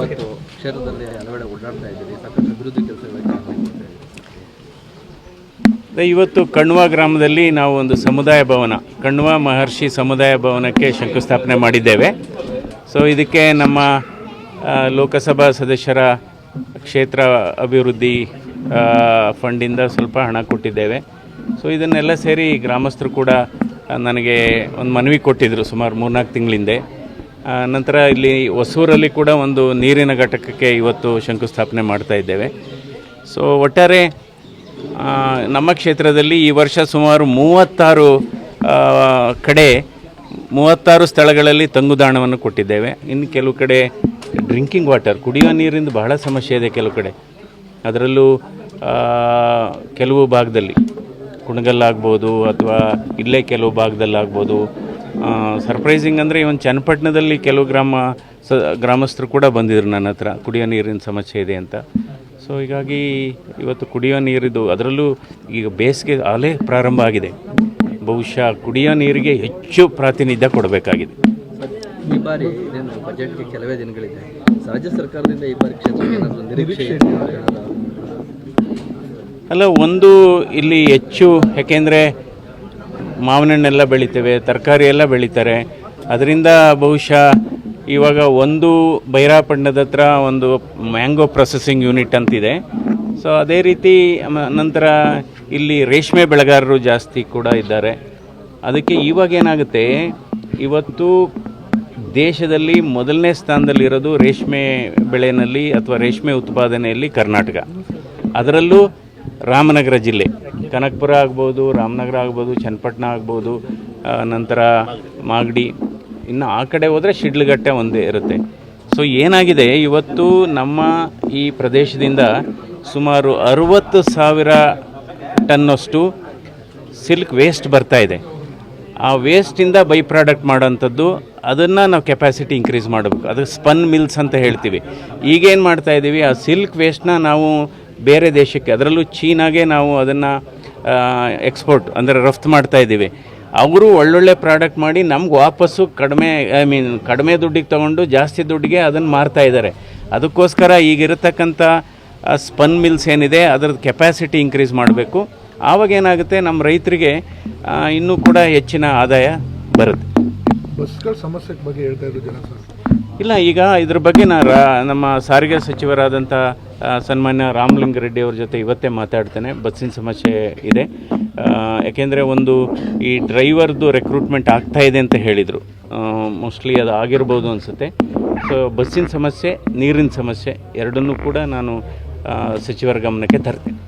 ಇವತ್ತು ಕ್ಷೇತ್ರದಲ್ಲಿ ಹಲವೆಡೆ ಓಡಾಡ್ತಾ ಇದ್ದೀರಿ. ಸಾಕಷ್ಟು ಅಭಿವೃದ್ಧಿ ಕೆಲಸಗಳಿಗೆ ಇವತ್ತು ಕಣ್ವ ಗ್ರಾಮದಲ್ಲಿ ನಾವು ಒಂದು ಸಮುದಾಯ ಭವನ, ಕಣ್ವ ಮಹರ್ಷಿ ಸಮುದಾಯ ಭವನಕ್ಕೆ ಶಂಕುಸ್ಥಾಪನೆ ಮಾಡಿದ್ದೇವೆ. ಸೊ ಇದಕ್ಕೆ ನಮ್ಮ ಲೋಕಸಭಾ ಸದಸ್ಯರ ಕ್ಷೇತ್ರ ಅಭಿವೃದ್ಧಿ ಫಂಡಿಂದ ಸ್ವಲ್ಪ ಹಣ ಕೊಟ್ಟಿದ್ದೇವೆ. ಸೊ ಇದನ್ನೆಲ್ಲ ಸೇರಿ ಗ್ರಾಮಸ್ಥರು ಕೂಡ ನನಗೆ ಒಂದು ಮನವಿ ಕೊಟ್ಟಿದ್ದರು ಸುಮಾರು ಮೂರ್ನಾಲ್ಕು ತಿಂಗಳಿಂದೆ. ನಂತರ ಇಲ್ಲಿ ಹೊಸೂರಲ್ಲಿ ಕೂಡ ಒಂದು ನೀರಿನ ಘಟಕಕ್ಕೆ ಇವತ್ತು ಶಂಕುಸ್ಥಾಪನೆ ಮಾಡ್ತಾ ಇದ್ದೇವೆ. ಸೊ ಒಟ್ಟಾರೆ ನಮ್ಮ ಕ್ಷೇತ್ರದಲ್ಲಿ ಈ ವರ್ಷ ಸುಮಾರು ಮೂವತ್ತಾರು ಕಡೆ, ಮೂವತ್ತಾರು ಸ್ಥಳಗಳಲ್ಲಿ ತಂಗುದಾಣವನ್ನು ಕೊಟ್ಟಿದ್ದೇವೆ. ಇನ್ನು ಕೆಲವು ಕಡೆ ಡ್ರಿಂಕಿಂಗ್ ವಾಟರ್, ಕುಡಿಯುವ ನೀರಿಂದ ಬಹಳ ಸಮಸ್ಯೆ ಇದೆ ಕೆಲವು ಕಡೆ. ಅದರಲ್ಲೂ ಕೆಲವು ಭಾಗದಲ್ಲಿ ಕುಣಗಲ್ಲಾಗ್ಬೋದು ಅಥವಾ ಇಲ್ಲೇ ಕೆಲವು ಭಾಗದಲ್ಲಾಗ್ಬೋದು ಸರ್ಪ್ರೈಸಿಂಗ್ ಅಂದರೆ ಇವನ್ ಚನ್ನಪಟ್ಟಣದಲ್ಲಿ ಕೆಲವು ಗ್ರಾಮ ಸ ಗ್ರಾಮಸ್ಥರು ಕೂಡ ಬಂದಿದ್ರು ನನ್ನ ಹತ್ರ. ಕುಡಿಯೋ ನೀರಿನ ಸಮಸ್ಯೆ ಇದೆ ಅಂತ. ಸೊ ಹೀಗಾಗಿ ಇವತ್ತು ಕುಡಿಯೋ ನೀರಿದ್ದು ಅದರಲ್ಲೂ ಈಗ ಬೇಸಿಗೆ ಅಲೆ ಪ್ರಾರಂಭ ಆಗಿದೆ. ಬಹುಶಃ ಕುಡಿಯೋ ನೀರಿಗೆ ಹೆಚ್ಚು ಪ್ರಾತಿನಿಧ್ಯ ಕೊಡಬೇಕಾಗಿದೆ. ಈ ಬಾರಿ ಇದೇನು ಬಜೆಟ್ಗೆ ಕೆಲವೇ ದಿನಗಳಿದೆ. ರಾಜ್ಯ ಸರ್ಕಾರದಿಂದ ಈ ಬಾರಿ ಕ್ಷೇತ್ರಕ್ಕೆ ಏನಾದರೂ ನಿರೀಕ್ಷೆ? ಅಲ್ಲ ಒಂದು ಇಲ್ಲಿ ಹೆಚ್ಚು ಯಾಕೆಂದರೆ ಮಾವಿನಹಣ್ಣೆಲ್ಲ ಬೆಳಿತೇವೆ, ತರಕಾರಿ ಎಲ್ಲ ಬೆಳೀತಾರೆ. ಅದರಿಂದ ಬಹುಶಃ ಇವಾಗ ಒಂದು ಬೈರಾಪಣ್ಣದ ಹತ್ರ ಒಂದು ಮ್ಯಾಂಗೋ ಪ್ರೊಸೆಸಿಂಗ್ ಯೂನಿಟ್ ಅಂತಿದೆ. ಸೊ ಅದೇ ರೀತಿ ನಂತರ ಇಲ್ಲಿ ರೇಷ್ಮೆ ಬೆಳೆಗಾರರು ಜಾಸ್ತಿ ಕೂಡ ಇದ್ದಾರೆ. ಅದಕ್ಕೆ ಇವಾಗ ಏನಾಗುತ್ತೆ, ಇವತ್ತು ದೇಶದಲ್ಲಿ ಮೊದಲನೇ ಸ್ಥಾನದಲ್ಲಿರೋದು ರೇಷ್ಮೆ ಬೆಳೆಯಲ್ಲಿ ಅಥವಾ ರೇಷ್ಮೆ ಉತ್ಪಾದನೆಯಲ್ಲಿ ಕರ್ನಾಟಕ. ಅದರಲ್ಲೂ ರಾಮನಗರ ಜಿಲ್ಲೆ. ಕನಕಪುರ ಆಗ್ಬೋದು, ರಾಮನಗರ ಆಗ್ಬೋದು, ಚನ್ನಪಟ್ಟಣ ಆಗ್ಬೋದು ನಂತರ ಮಾಗಡಿ. ಇನ್ನು ಆ ಕಡೆ ಹೋದರೆ ಶಿಡ್ಲಘಟ್ಟೆ ಒಂದೇ ಇರುತ್ತೆ. ಸೊ ಏನಾಗಿದೆ? ಇವತ್ತು ನಮ್ಮ ಈ ಪ್ರದೇಶದಿಂದ ಸುಮಾರು ಅರುವತ್ತು ಸಾವಿರ ಟನ್ನಷ್ಟು ಸಿಲ್ಕ್ ವೇಸ್ಟ್ ಬರ್ತಾ ಇದೆ. ಆ ವೇಸ್ಟಿಂದ ಬೈ ಪ್ರಾಡಕ್ಟ್ ಮಾಡೋಂಥದ್ದು ಅದನ್ನು ನಾವು ಕೆಪಾಸಿಟಿ ಇನ್ಕ್ರೀಸ್ ಮಾಡಬೇಕು. ಅದು ಸ್ಪನ್ ಮಿಲ್ಸ್ ಅಂತ ಹೇಳ್ತೀವಿ. ಈಗೇನು ಮಾಡ್ತಾ ಇದ್ದೀವಿ ಆ ಸಿಲ್ಕ್ ವೇಸ್ಟ್ನ ನಾವು ಬೇರೆ ದೇಶಕ್ಕೆ, ಅದರಲ್ಲೂ ಚೀನಾಗೆ ನಾವು ಅದನ್ನು ಎಕ್ಸ್ಪೋರ್ಟ್ ಅಂದರೆ ರಫ್ತು ಮಾಡ್ತಾ ಇದ್ದೀವಿ. ಅವರು ಒಳ್ಳೊಳ್ಳೆ ಪ್ರಾಡಕ್ಟ್ ಮಾಡಿ ನಮ್ಗೆ ವಾಪಸ್ಸು ಕಡಿಮೆ ಐ ಮೀನ್ ಕಡಿಮೆ ದುಡ್ಡಿಗೆ ತೊಗೊಂಡು ಜಾಸ್ತಿ ದುಡ್ಡಿಗೆ ಅದನ್ನು ಮಾರ್ತಾ ಇದ್ದಾರೆ. ಅದಕ್ಕೋಸ್ಕರ ಈಗಿರತಕ್ಕಂಥ ಸ್ಪನ್ ಮಿಲ್ಸ್ ಏನಿದೆ ಅದರದ್ದು ಕೆಪಾಸಿಟಿ ಇನ್ಕ್ರೀಸ್ ಮಾಡಬೇಕು. ಆವಾಗ ಏನಾಗುತ್ತೆ ನಮ್ಮ ರೈತರಿಗೆ ಇನ್ನೂ ಕೂಡ ಹೆಚ್ಚಿನ ಆದಾಯ ಬರುತ್ತೆ. ಬಸ್ಗಳ ಸಮಸ್ಯೆ ಬಗ್ಗೆ ಹೇಳ್ತಾ ಇದ್ರು ಜನ ಇಲ್ಲ, ಈಗ ಇದ್ರ ಬಗ್ಗೆ ನಾನು ನಮ್ಮ ಸಾರಿಗೆ ಸಚಿವರಾದಂಥ ಸನ್ಮಾನ್ಯ ರಾಮಲಿಂಗ ರೆಡ್ಡಿ ಅವ್ರ ಜೊತೆ ಇವತ್ತೇ ಮಾತಾಡ್ತೇನೆ. ಬಸ್ಸಿನ ಸಮಸ್ಯೆ ಇದೆ. ಯಾಕೆಂದರೆ ಒಂದು ಈ ಡ್ರೈವರ್ದು ರೆಕ್ರೂಟ್ಮೆಂಟ್ ಆಗ್ತಾ ಇದೆ ಅಂತ ಹೇಳಿದರು. ಮೋಸ್ಟ್ಲಿ ಅದು ಆಗಿರ್ಬೋದು ಅನಿಸುತ್ತೆ. ಸೊ ಬಸ್ಸಿನ ಸಮಸ್ಯೆ, ನೀರಿನ ಸಮಸ್ಯೆ, ಎರಡನ್ನೂ ಕೂಡ ನಾನು ಸಚಿವರ ಗಮನಕ್ಕೆ ತರ್ತೇನೆ.